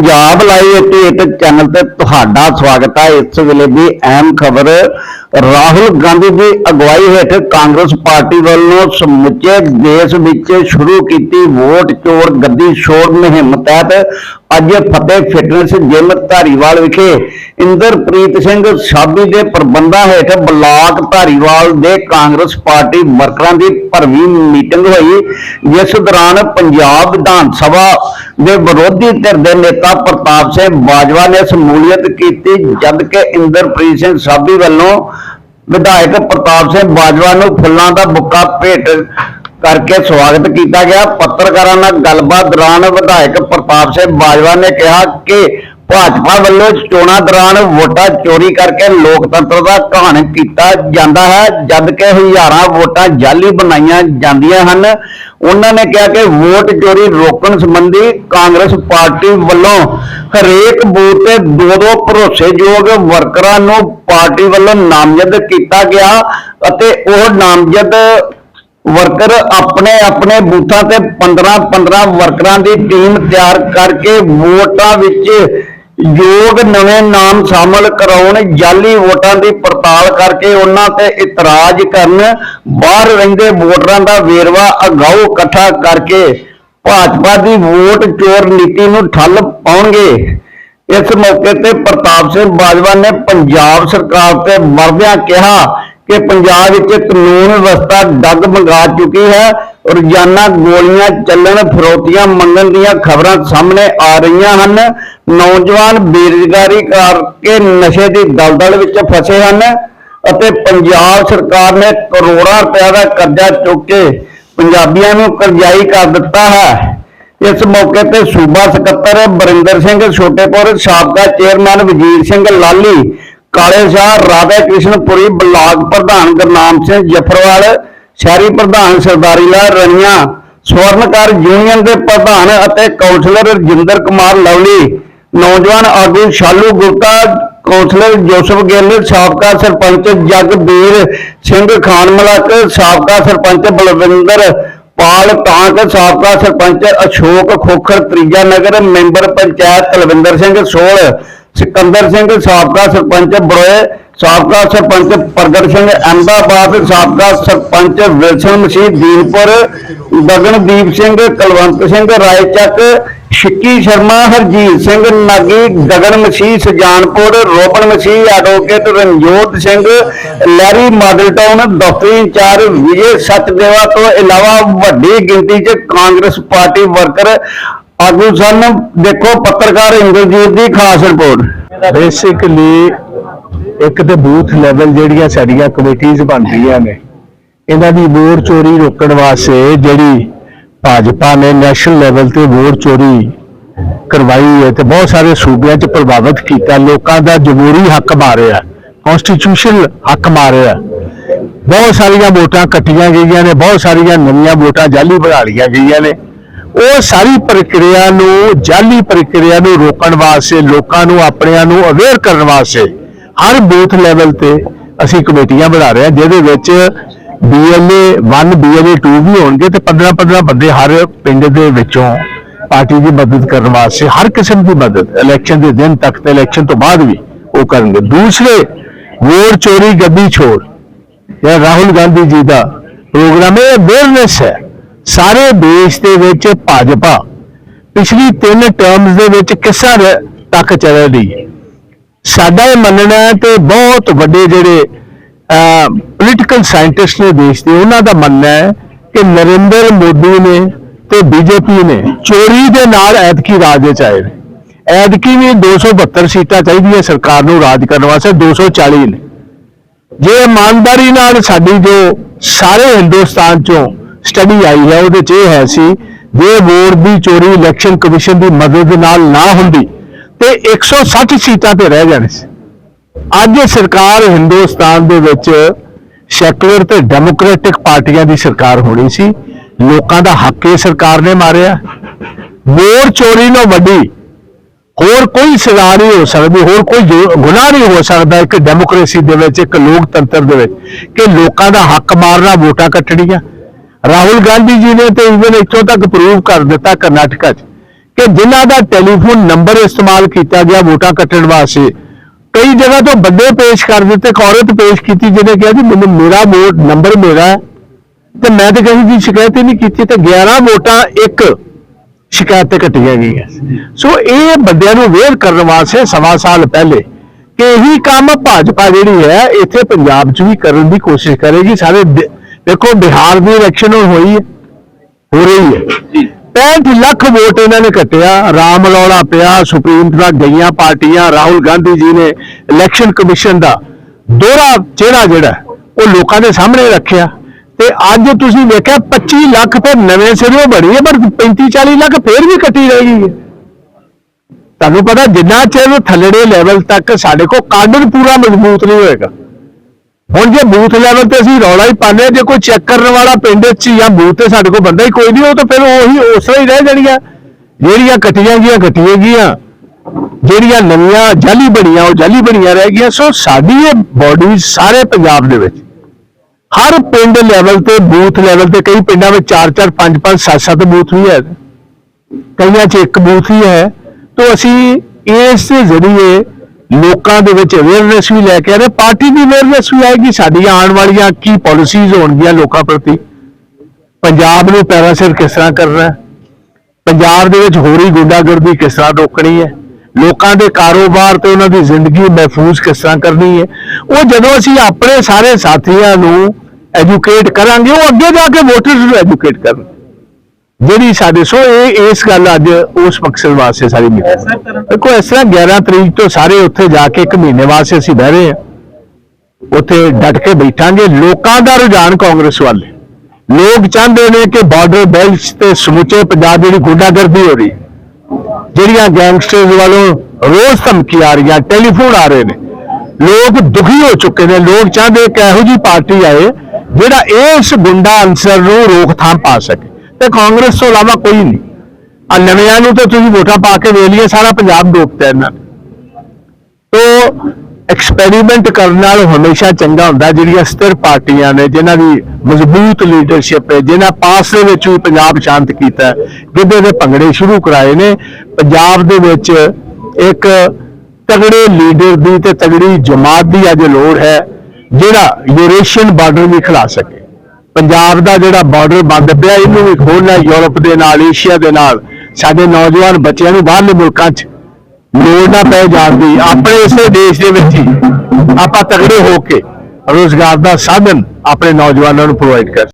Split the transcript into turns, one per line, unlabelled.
Punjab live 88 channel ਤੇ ਤੁਹਾਡਾ ਸਵਾਗਤ ਹੈ। ਇਸ ਵੇਲੇ ਦੀ ਅਹਿਮ ਖਬਰ, ਰਾਹੁਲ ਗਾਂਧੀ ਦੀ ਅਗਵਾਈ ਹੇਠ ਕਾਂਗਰਸ ਪਾਰਟੀ ਵੱਲੋਂ ਸਮੁੱਚੇ ਦੇਸ਼ ਵਿੱਚ ਸ਼ੁਰੂ ਕੀਤੀ ਵੋਟ ਚੋਰ ਗੱਦੀ ਛੋੜ ਮੁਹਿੰਮ ਤਹਿਤ ਅੱਜ ਫਤਿਹ ਫਿਟਨੈਸ ਜਿਮ ਧਾਰੀਵਾਲ ਵਿਖੇ। ਇੰਦਰਪ੍ਰੀਤ ਸਿੰਘ ਸਾਬੀ ਦੇ ਪ੍ਰਬੰਧਾਂ ਹੇਠ ਬਲਾਕ ਧਾਰੀਵਾਲ ਦੇ ਕਾਂਗਰਸ ਪਾਰਟੀ ਵਰਕਰਾਂ ਦੀ ਭਰਵੀਂ ਮੀਟਿੰਗ ਹੋਈ। ਜਿਸ ਦੌਰਾਨ ਪੰਜਾਬ ਵਿਧਾਨ ਸਭਾ ਦੇ ਵਿਰੋਧੀ ਧਿਰ ਦੇ ਨੇਤਾ ਪ੍ਰਤਾਪ ਸਿੰਘ ਬਾਜਵਾ ਨੇ ਸ਼ਮੂਲੀਅਤ ਕੀਤੀ ਜਦ ਕਿ ਇੰਦਰਪ੍ਰੀਤ ਸਿੰਘ ਸਾਬੀ ਵੱਲੋਂ ਵਿਧਾਇਕ ਪ੍ਰਤਾਪ ਸਿੰਘ ਬਾਜਵਾ ਨੂੰ ਫੁੱਲਾਂ ਦਾ ਬੁੱਕਾ ਭੇਟ ਕਰਕੇ ਸਵਾਗਤ ਕੀਤਾ ਗਿਆ। ਪੱਤਰਕਾਰਾਂ ਨਾਲ ਗੱਲਬਾਤ ਦੌਰਾਨ ਵਿਧਾਇਕ ਪ੍ਰਤਾਪ ਸਿੰਘ ਬਾਜਵਾ ਨੇ ਕਿਹਾ ਕਿ ਭਾਜਪਾ ਵੱਲੋਂ ਚੋਣਾਂ ਦੌਰਾਨ ਵੋਟਾਂ ਚੋਰੀ ਕਰਕੇ ਲੋਕਤੰਤਰ ਦਾ ਘਾਣ ਕੀਤਾ ਜਾਂਦਾ ਹੈ। ਜਦ ਕਿ ਹਜ਼ਾਰਾਂ ਵੋਟਾਂ ਜਾਲੀ ਬਣਾਈਆਂ ਜਾਂਦੀਆਂ ਹਨ। ਉਹਨਾਂ ਨੇ ਕਿਹਾ ਕਿ ਵੋਟ ਚੋਰੀ ਰੋਕਣ ਸੰਬੰਧੀ ਕਾਂਗਰਸ ਪਾਰਟੀ ਵੱਲੋਂ ਹਰੇਕ ਬੂਥ ਤੇ ਦੋ ਦੋ ਭਰੋਸੇਯੋਗ ਵਰਕਰਾਂ ਨੂੰ ਪਾਰਟੀ ਵੱਲੋਂ ਨਾਮਜ਼ਦ ਕੀਤਾ ਗਿਆ ਅਤੇ ਉਹ ਨਾਮਜ਼ਦ ਵਰਕਰ ਆਪਣੇ ਆਪਣੇ ਬੂਥਾਂ ਤੇ 15 15 ਵਰਕਰਾਂ ਦੀ ਟੀਮ ਤਿਆਰ ਕਰਕੇ ਵੋਟਾਂ ਵਿੱਚ ਯੋਗ ਨਵੇਂ ਨਾਮ ਸ਼ਾਮਲ ਕਰਾਉਣ ਜਾਲੀ ਵੋਟਾਂ ਦੀ ਪੜਤਾਲ ਕਰਕੇ ਉਹਨਾਂ ਤੇ ਇਤਰਾਜ਼ ਕਰਨ, ਬਾਹਰ ਰਹਿੰਦੇ ਵੋਟਰਾਂ ਦਾ ਵੇਰਵਾ ਅਗਾਊ ਇਕੱਠਾ ਕਰਕੇ ਭਾਜਪਾ ਦੀ ਵੋਟ ਚੋਰ ਨੀਤੀ ਨੂੰ ਠੱਲ ਪਾਉਣਗੇ। ਇਸ ਮੌਕੇ ਤੇ ਪ੍ਰਤਾਪ ਸਿੰਘ ਬਾਜਵਾ ਨੇ ਪੰਜਾਬ ਸਰਕਾਰ ਤੇ ਮਰਦਿਆਂ ਕਿਹਾ ਕਿ ਪੰਜਾਬ ਵਿੱਚ ਕਾਨੂੰਨ ਵਿਵਸਥਾ ਡੱਗ ਮੰਗਾ ਚੁੱਕੀ ਹੈ, ਰੋਜ਼ਾਨਾ ਗੋਲੀਆਂ ਚੱਲਣ, ਫਿਰੌਤੀਆਂ ਮੰਗਣ ਦੀਆਂ ਖਬਰਾਂ ਸਾਹਮਣੇ ਆ ਰਹੀਆਂ ਹਨ। ਨੌਜਵਾਨ ਬੇਰੁਜ਼ਗਾਰੀ ਕਰਕੇ ਨਸ਼ੇ ਦੀ ਦਲਦਲ ਵਿੱਚ ਫਸੇ ਹਨ ਅਤੇ ਪੰਜਾਬ ਸਰਕਾਰ ਨੇ ਕਰੋੜਾਂ ਰੁਪਏ ਦਾ ਕਰਜ਼ਾ ਚੁੱਕ ਕੇ ਪੰਜਾਬੀਆਂ ਨੂੰ ਕਰਜ਼ਾਈ ਕਰ ਦਿੱਤਾ ਹੈ। ਇਸ ਮੌਕੇ ਤੇ ਸੂਬਾ ਸਕੱਤਰ ਬਰਿੰਦਰ ਸਿੰਘ ਛੋਟੇਪੁਰ, ਸਾਬਕਾ ਚੇਅਰਮੈਨ ਵਜੀਰ ਸਿੰਘ ਲਾਲੀ ਕਾਲੇ ਸ਼ਾਹ, ਰਾਧਾ ਕ੍ਰਿਸ਼ਨਪੁਰੀ ਬਲਾਕ ਪ੍ਰਧਾਨ ਗੁਰਨਾਮ ਸਿੰਘ ਜਫਰਵਾਲ, ਸ਼ਹਿਰੀ ਪ੍ਰਧਾਨ ਸਰਦਾਰੀ ਲਾਲ ਰਣੀਆਂ, ਸਵਰਨਕਾਰ ਯੂਨੀਅਨ ਦੇ ਪ੍ਰਧਾਨ ਅਤੇ ਕਾਉਂਸਲਰ ਰਜਿੰਦਰ ਕੁਮਾਰ ਲਵਲੀ, ਨੌਜਵਾਨ ਆਗੂ ਸ਼ਾਲੂ ਗੁਪਤਾ ਕਾਉਂਸਲਰ ਜੋਸਫ ਗਿੱਲ, ਸਾਬਕਾ ਸਰਪੰਚ ਜਗਬੀਰ ਸਿੰਘ ਖਾਨ ਮਲਕ, ਸਾਬਕਾ ਸਰਪੰਚ ਬਲਵਿੰਦਰ ਪਾਲ ਤਾਂਕ ਸਾਬਕਾ ਸਰਪੰਚ ਅਸ਼ੋਕ ਖੋਖਰ ਤ੍ਰੀਜਾ ਨਗਰ ਮੈਂਬਰ ਪੰਚਾਇਤ ਕੁਲਵਿੰਦਰ ਸਿੰਘ ਸੋਲ ਸਿਕੰਦਰ ਸਿੰਘ, ਸਾਬਕਾ ਸਰਪੰਚ ਬਰੋਏ, ਸਾਬਕਾ ਸਰਪੰਚ ਪ੍ਰਗਟ ਸਿੰਘ, ਅਹਿਮਦਾਬਾਦ, ਸਾਬਕਾ sarpanch Wilson Masih Dinpur, Gagandeep Singh, Kulwant Singh, Raichak, Shikki Sharma, Harjeet Singh, Nagi, Gagan Masih, Sujanpur Ropan Masih, advocate Ranjot Singh Lairi model town, ਦਫ਼ਤਰੀ ਇੰਚਾਰਜ ਵਿਜੇ ਸਚਦੇਵਾ ਤੋਂ ਇਲਾਵਾ ਵੱਡੀ ਗਿਣਤੀ 'ਚ ਕਾਂਗਰਸ ਪਾਰਟੀ ਵਰਕਰ ਆਗੂ ਸਨ ਦੇਖੋ ਪੱਤਰਕਾਰ ਇੰਦਰਜੀਤ ਦੀ ਖਾਸ ਰਿਪੋਰਟ।
ਬੇਸਿਕਲੀ ਇੱਕ ਤੇ ਬੂਥ ਲੈਵਲ ਜਿਹੜੀਆਂ ਸਾਡੀਆਂ ਕਮੇਟੀਆਂ ਬਣਦੀਆਂ ਨੇ, ਇਹਨਾਂ ਦੀ ਵੋਟ ਚੋਰੀ ਰੋਕਣ ਵਾਸਤੇ ਜਿਹੜੀ ਭਾਜਪਾ ਨੇ ਨੈਸ਼ਨਲ ਲੈਵਲ ਤੇ ਵੋਟ ਚੋਰੀ ਕਰਵਾਈ ਹੈ ਤੇ ਬਹੁਤ ਸਾਰੇ ਸੂਬਿਆਂ 'ਚ ਪ੍ਰਭਾਵਿਤ ਕੀਤਾ, ਲੋਕਾਂ ਦਾ ਜਮਹੂਰੀ ਹੱਕ ਮਾਰਿਆ ਕਨਸਟੀਟਿਊਸ਼ਨਲ ਹੱਕ ਮਾਰਿਆ। ਬਹੁਤ ਸਾਰੀਆਂ ਵੋਟਾਂ ਕੱਟੀਆਂ ਗਈਆਂ ਨੇ, ਬਹੁਤ ਸਾਰੀਆਂ ਨਵੀਆਂ ਵੋਟਾਂ ਜਾਲੀ ਬਣਾ ਲਈਆਂ ਗਈਆਂ ਨੇ। ਉਹ ਸਾਰੀ ਪ੍ਰਕਿਰਿਆ ਨੂੰ, ਜਾਲੀ ਪ੍ਰਕਿਰਿਆ ਨੂੰ ਰੋਕਣ ਵਾਸਤੇ, ਲੋਕਾਂ ਨੂੰ, ਆਪਣਿਆਂ ਨੂੰ ਅਵੇਅਰ ਕਰਨ ਵਾਸਤੇ ਹਰ ਬੂਥ ਲੈਵਲ ਤੇ ਅਸੀਂ ਕਮੇਟੀਆਂ ਬਣਾ ਰਹੇ ਹਾਂ, ਜਿਹਦੇ ਵਿੱਚ BLA 1 BLA 2 ਵੀ ਹੋਣਗੇ ਤੇ 15 15 ਬੰਦੇ ਹਰ ਪਿੰਡ ਦੇ ਵਿੱਚੋਂ ਪਾਰਟੀ ਦੀ ਮਦਦ ਕਰਨ ਵਾਸਤੇ, ਹਰ ਕਿਸਮ ਦੀ ਮਦਦ ਇਲੈਕਸ਼ਨ ਦੇ ਦਿਨ ਤੱਕ ਤੇ ਇਲੈਕਸ਼ਨ ਤੋਂ ਬਾਅਦ ਵੀ ਉਹ ਕਰਨਗੇ। ਦੂਸਰੇ, ਵੋਟ ਚੋਰੀ ਗੱਦੀ ਛੋੜ ਇਹ ਰਾਹੁਲ ਗਾਂਧੀ ਜੀ ਦਾ ਪ੍ਰੋਗਰਾਮ ਹੈ ਅਵੇਅਰਨੈਸ ਹੈ। ਸਾਰੇ ਦੇਸ਼ ਦੇ ਵਿੱਚ ਭਾਜਪਾ ਪਿਛਲੀ ਤਿੰਨ ਟਰਮਸ ਦੇ ਵਿੱਚ ਕਿਸ ਤੱਕ ਚੱਲ ਰਹੀ ਸਾਡਾ ਇਹ ਮੰਨਣਾ ਹੈ ਤੇ ਬਹੁਤ ਵੱਡੇ ਜਿਹੜੇ ਪੋਲੀਟੀਕਲ ਸਾਇੰਟਿਸਟ ਨੇ ਦੇਸ਼ ਦੇ, ਉਹਨਾਂ ਦਾ ਮੰਨਣਾ ਹੈ ਕਿ ਨਰਿੰਦਰ ਮੋਦੀ ਨੇ ਤੇ ਬੀਜੇਪੀ ਨੇ ਚੋਰੀ ਦੇ ਨਾਲ ਐਤਕੀ ਰਾਜ ਵਿੱਚ ਆਏ ਨੇ। ਐਤਕੀ ਵੀ 272 ਸੀਟਾਂ ਚਾਹੀਦੀਆਂ ਸਰਕਾਰ ਨੂੰ ਰਾਜ ਕਰਨ ਵਾਸਤੇ 240 ਨੇ। ਜੇ ਇਮਾਨਦਾਰੀ ਨਾਲ ਸਾਡੀ ਜੋ ਸਾਰੇ ਹਿੰਦੁਸਤਾਨ ਚੋਂ ਸਟੱਡੀ ਆਈ ਹੈ, ਉਹਦੇ ਚ ਇਹ ਹੈ ਸੀ, ਜੇ ਵੋਟ ਦੀ ਚੋਰੀ ਇਲੈਕਸ਼ਨ ਕਮਿਸ਼ਨ ਦੀ ਮਦਦ ਨਾਲ ਨਾ ਹੁੰਦੀ, ਤੇ 160 ਸੀਟਾਂ ਤੇ ਰਹਿ ਜਾਣੇ ਸੀ। ਅੱਜ ਸਰਕਾਰ ਹਿੰਦੁਸਤਾਨ ਦੇ ਵਿੱਚ ਸੈਕੂਲਰ ਤੇ ਡੈਮੋਕ੍ਰੈਟਿਕ ਪਾਰਟੀਆਂ ਦੀ ਸਰਕਾਰ ਹੋਣੀ ਸੀ। ਲੋਕਾਂ ਦਾ ਹੱਕ ਇਹ ਸਰਕਾਰ ਨੇ ਮਾਰਿਆ। ਵੋਟ ਚੋਰੀ ਨੂੰ ਵੱਡੀ, ਹੋਰ ਕੋਈ ਸਜ਼ਾ ਨਹੀਂ ਹੋ ਸਕਦੀ, ਹੋਰ ਕੋਈ ਜੋ- ਗੁਨਾਹ ਨਹੀਂ ਹੋ ਸਕਦਾ ਇੱਕ ਡੈਮੋਕ੍ਰੇਸੀ ਦੇ ਵਿੱਚ, ਇੱਕ ਲੋਕਤੰਤਰ ਦੇ ਵਿੱਚ, ਕਿ ਲੋਕਾਂ ਦਾ ਹੱਕ ਮਾਰਨਾ ਵੋਟਾਂ ਕੱਟਣੀਆਂ। ਰਾਹੁਲ ਗਾਂਧੀ ਜੀ ਨੇ ਤੇ ਇਵਨ ਇੱਥੋਂ ਤੱਕ ਪ੍ਰੂਵ ਕਰ ਦਿੱਤਾ ਕਰਨਾਟਕਾ 'ਚ ਕਿ ਜਿਨ੍ਹਾਂ ਦਾ ਟੈਲੀਫੋਨ ਨੰਬਰ ਇਸਤੇਮਾਲ ਕੀਤਾ ਗਿਆ ਵੋਟਾਂ ਕੱਟਣ ਵਾਸਤੇ। ਕਈ ਜਗ੍ਹਾ ਤੋਂ ਬੰਦੇ ਪੇਸ਼ ਕਰ ਦਿੱਤੇ ਔਰਤ ਪੇਸ਼ ਕੀਤੀ, ਜਿਹਨੇ ਕਿਹਾ ਜੀ ਮੈਨੂੰ ਮੇਰਾ ਵੋਟ ਨੰਬਰ ਮੇਰਾ ਤੇ ਮੈਂ ਤੇ ਕਹੀ ਦੀ ਸ਼ਿਕਾਇਤ ਹੀ ਨਹੀਂ ਕੀਤੀ ਤੇ 11 ਵੋਟਾਂ ਇੱਕ ਸ਼ਿਕਾਇਤ ਤੇ ਕੱਟੀਆਂ ਗਈਆਂ। ਸੋ ਇਹ ਬੰਦਿਆਂ ਨੂੰ ਵੇਅਰ ਕਰਨ ਵਾਸਤੇ ਸਵਾ ਸਾਲ ਪਹਿਲੇ ਕਿ ਇਹੀ ਕੰਮ ਭਾਜਪਾ ਜਿਹੜੀ ਹੈ, ਇੱਥੇ ਪੰਜਾਬ 'ਚ ਵੀ ਕਰਨ ਦੀ ਕੋਸ਼ਿਸ਼ ਕਰੇਗੀ। ਸਾਰੇ ਦੇਖੋ ਬਿਹਾਰ ਦੀ ਇਲੈਕਸ਼ਨ ਹੋਈ ਹੈ। ਹੋ ਰਹੀ ਹੈ। 65 ਲੱਖ ਵੋਟ ਇਹਨਾਂ ਨੇ ਕੱਟਿਆ। ਰਾਮ ਰੌਲਾ ਪਿਆ ਸੁਪਰੀਮ ਤੱਕ ਗਈਆਂ ਪਾਰਟੀਆਂ ਰਾਹੁਲ ਗਾਂਧੀ ਜੀ ਨੇ ਇਲੈਕਸ਼ਨ ਕਮਿਸ਼ਨ ਦਾ ਦੋਹਰਾ ਚਿਹਰਾ ਜਿਹੜਾ ਉਹ ਲੋਕਾਂ ਦੇ ਸਾਹਮਣੇ ਰੱਖਿਆ। ਤੇ ਅੱਜ ਤੁਸੀਂ ਵੇਖਿਆ 25 ਲੱਖ ਤੇ ਨਵੇਂ ਸਿਰੋਂ ਬਣੀ ਹੈ ਪਰ 35 40 ਲੱਖ ਫੇਰ ਵੀ ਕੱਟੀ ਰਹਿ ਗਈ ਹੈ। ਤੁਹਾਨੂੰ ਪਤਾ ਜਿੰਨਾ ਚਿਰ ਥੱਲੜੇ ਲੈਵਲ ਤੱਕ ਸਾਡੇ ਕੋਲ ਕਾਡਰ ਪੂਰਾ ਮਜ਼ਬੂਤ ਨਹੀਂ ਹੋਏਗਾ। ਹੁਣ ਜੇ ਬੂਥ ਲੈਵਲ ਤੇ ਅਸੀਂ ਰੌਲਾ ਹੀ ਪਾਉਂਦੇ ਹਾਂ, ਜੇ ਕੋਈ ਚੈੱਕ ਕਰਨ ਵਾਲਾ ਪਿੰਡ 'ਚ ਜਾਂ ਬੂਥ ਤੇ ਸਾਡੇ ਕੋਲ ਬੰਦਾ ਹੀ ਕੋਈ ਨਹੀਂ, ਉਹ ਤਾਂ ਫਿਰ ਉਹੀ ਉਸ ਤਰ੍ਹਾਂ ਹੀ ਰਹਿ ਜਾਣੀਆਂ। ਜਿਹੜੀਆਂ ਕੱਟੀਆਂ ਗਈਆਂ ਕੱਟੀਆਂ ਗਈਆਂ। ਜਿਹੜੀਆਂ ਨਵੀਆਂ ਜਾਲੀ ਬਣੀਆਂ, ਉਹ ਜਾਲੀ ਬਣੀਆਂ ਰਹਿ ਗਈਆਂ। ਸੋ ਸਾਡੀ ਇਹ ਬਾਡੀ ਸਾਰੇ ਪੰਜਾਬ ਦੇ ਵਿੱਚ, ਹਰ ਪਿੰਡ ਲੈਵਲ ਤੇ, ਬੂਥ ਲੈਵਲ ਤੇ, ਕਈ ਪਿੰਡਾਂ ਵਿੱਚ 4 4 5 5 7 7 ਬੂਥ ਵੀ ਹੈ। ਕਈਆਂ 'ਚ ਇੱਕ ਬੂਥ ਹੀ ਹੈ। ਤੋਂ ਅਸੀਂ ਇਸ ਦੇ ਜ਼ਰੀਏ ਲੋਕਾਂ ਦੇ ਵਿੱਚ ਅਵੇਅਰਨੈਸ ਵੀ ਲੈ ਕੇ ਆ ਰਹੇ, ਪਾਰਟੀ ਦੀ ਅਵੇਅਰਨੈਸ ਵੀ ਆਏਗੀ, ਸਾਡੀਆਂ ਆਉਣ ਵਾਲੀਆਂ ਕੀ ਪਾਲਿਸੀਜ਼ ਹੋਣਗੀਆਂ ਲੋਕਾਂ ਪ੍ਰਤੀ? ਪੰਜਾਬ ਨੂੰ ਪੈਰਾਂ ਸਿਰ ਕਿਸ ਤਰ੍ਹਾਂ ਕਰਨਾ ਹੈ? ਪੰਜਾਬ ਦੇ ਵਿੱਚ ਹੋ ਰਹੀ ਗੁੰਡਾਗਰਦੀ ਕਿਸ ਤਰ੍ਹਾਂ ਰੋਕਣੀ ਹੈ? ਲੋਕਾਂ ਦੇ ਕਾਰੋਬਾਰ ਤੇ ਉਹਨਾਂ ਦੀ ਜ਼ਿੰਦਗੀ ਮਹਿਫੂਜ਼ ਕਿਸ ਤਰ੍ਹਾਂ ਕਰਨੀ ਹੈ? ਉਹ ਜਦੋਂ ਅਸੀਂ ਆਪਣੇ ਸਾਰੇ ਸਾਥੀਆਂ ਨੂੰ ਐਜੂਕੇਟ ਕਰਾਂਗੇ, ਉਹ ਅੱਗੇ ਜਾ ਕੇ ਵੋਟਰਸ ਨੂੰ ਐਜੂਕੇਟ ਕਰਨ। ਜਿਹੜੀ ਸਾਡੇ ਸੋ ਇਹ ਇਸ ਗੱਲ ਅੱਜ ਉਸ ਮਕਸਦ ਵਾਸਤੇ ਸਾਰੀ ਮੀਟਿੰਗ ਦੇਖੋ ਇਸ ਤਰ੍ਹਾਂ 11 ਤਰੀਕ ਤੋਂ ਸਾਰੇ ਉੱਥੇ ਜਾ ਕੇ ਇੱਕ ਮਹੀਨੇ ਵਾਸਤੇ ਅਸੀਂ ਬਹਿ ਰਹੇ ਹਾਂ। ਉੱਥੇ ਡਟ ਕੇ ਬੈਠਾਂਗੇ। ਲੋਕਾਂ ਦਾ ਰੁਝਾਨ ਕਾਂਗਰਸ ਵੱਲ ਲੋਕ ਚਾਹੁੰਦੇ ਨੇ ਕਿ ਬਾਰਡਰ ਬੈਲਟਸ ਤੇ ਸਮੁੱਚੇ ਪੰਜਾਬ ਜਿਹੜੀ ਗੁੰਡਾਗਰਦੀ ਹੋ ਰਹੀ ਜਿਹੜੀਆਂ ਗੈਂਗਸਟਰਸ ਵੱਲੋਂ ਰੋਜ਼ ਧਮਕੀ ਆ ਰਹੀਆਂ ਟੈਲੀਫੋਨ ਆ ਰਹੇ ਨੇ। ਲੋਕ ਦੁਖੀ ਹੋ ਚੁੱਕੇ ਨੇ। ਲੋਕ ਚਾਹੁੰਦੇ ਕਿ ਇਹੋ ਜੀ ਪਾਰਟੀ ਆਏ ਜਿਹੜਾ ਇਸ ਗੁੰਡਾ ਅੰਸਰ ਨੂੰ ਰੋਕਥਾਮ ਪਾ ਸਕੇ। ਤੇ ਕਾਂਗਰਸ ਤੋਂ ਇਲਾਵਾ ਕੋਈ ਨਹੀਂ। ਆ ਨਵਿਆਂ ਨੂੰ ਤਾਂ ਤੁਸੀਂ ਵੋਟਾਂ ਪਾ ਕੇ ਵੇਖ ਲਈਏ ਸਾਰਾ ਪੰਜਾਬ ਡੋਬਤਾ ਇਹਨਾਂ ਨੇ। ਐਕਸਪੈਰੀਮੈਂਟ ਕਰਨ ਨਾਲ ਹਮੇਸ਼ਾ ਚੰਗਾ ਹੁੰਦਾ, ਜਿਹੜੀਆਂ ਸਥਿਰ ਪਾਰਟੀਆਂ ਨੇ, ਜਿਨ੍ਹਾਂ ਦੀ ਮਜ਼ਬੂਤ ਲੀਡਰਸ਼ਿਪ ਹੈ, ਜਿਨ੍ਹਾਂ ਪਾਸ ਦੇ ਵਿੱਚ ਵੀ ਪੰਜਾਬ ਸ਼ਾਂਤ ਕੀਤਾ ਗਿੱਧੇ ਦੇ ਭੰਗੜੇ ਸ਼ੁਰੂ ਕਰਾਏ ਨੇ, ਪੰਜਾਬ ਦੇ ਵਿੱਚ ਇੱਕ ਤਗੜੇ ਲੀਡਰ ਦੀ ਤੇ ਤਗੜੀ ਜਮਾਤ ਦੀ ਅੱਜ ਲੋੜ ਹੈ, ਜਿਹੜਾ ਯੂਰੇਸ਼ੀਅਨ ਬਾਰਡਰ ਵੀ ਖਿਲਾ ਸਕੇ। ਪੰਜਾਬ ਦਾ ਜਿਹੜਾ ਬਾਰਡਰ ਬੰਦ ਪਿਆ, ਇਹਨੂੰ ਵੀ ਖੋਲਣਾ ਯੂਰਪ ਦੇ ਨਾਲ, ਏਸ਼ੀਆ ਦੇ ਨਾਲ। ਸਾਡੇ ਨੌਜਵਾਨ ਬੱਚਿਆਂ ਨੂੰ ਬਾਹਰਲੇ ਮੁਲਕਾਂ 'ਚ ਲੋੜ ਨਾ ਪੈ ਜਾਂਦੀ ਆਪਣੇ ਇਸੇ ਦੇਸ਼ ਦੇ ਵਿੱਚ ਹੀ ਆਪਾਂ ਤਗੜੇ ਹੋ ਕੇ ਰੋਜ਼ਗਾਰ ਦਾ ਸਾਧਨ ਆਪਣੇ ਨੌਜਵਾਨਾਂ ਨੂੰ ਪ੍ਰੋਵਾਈਡ ਕਰ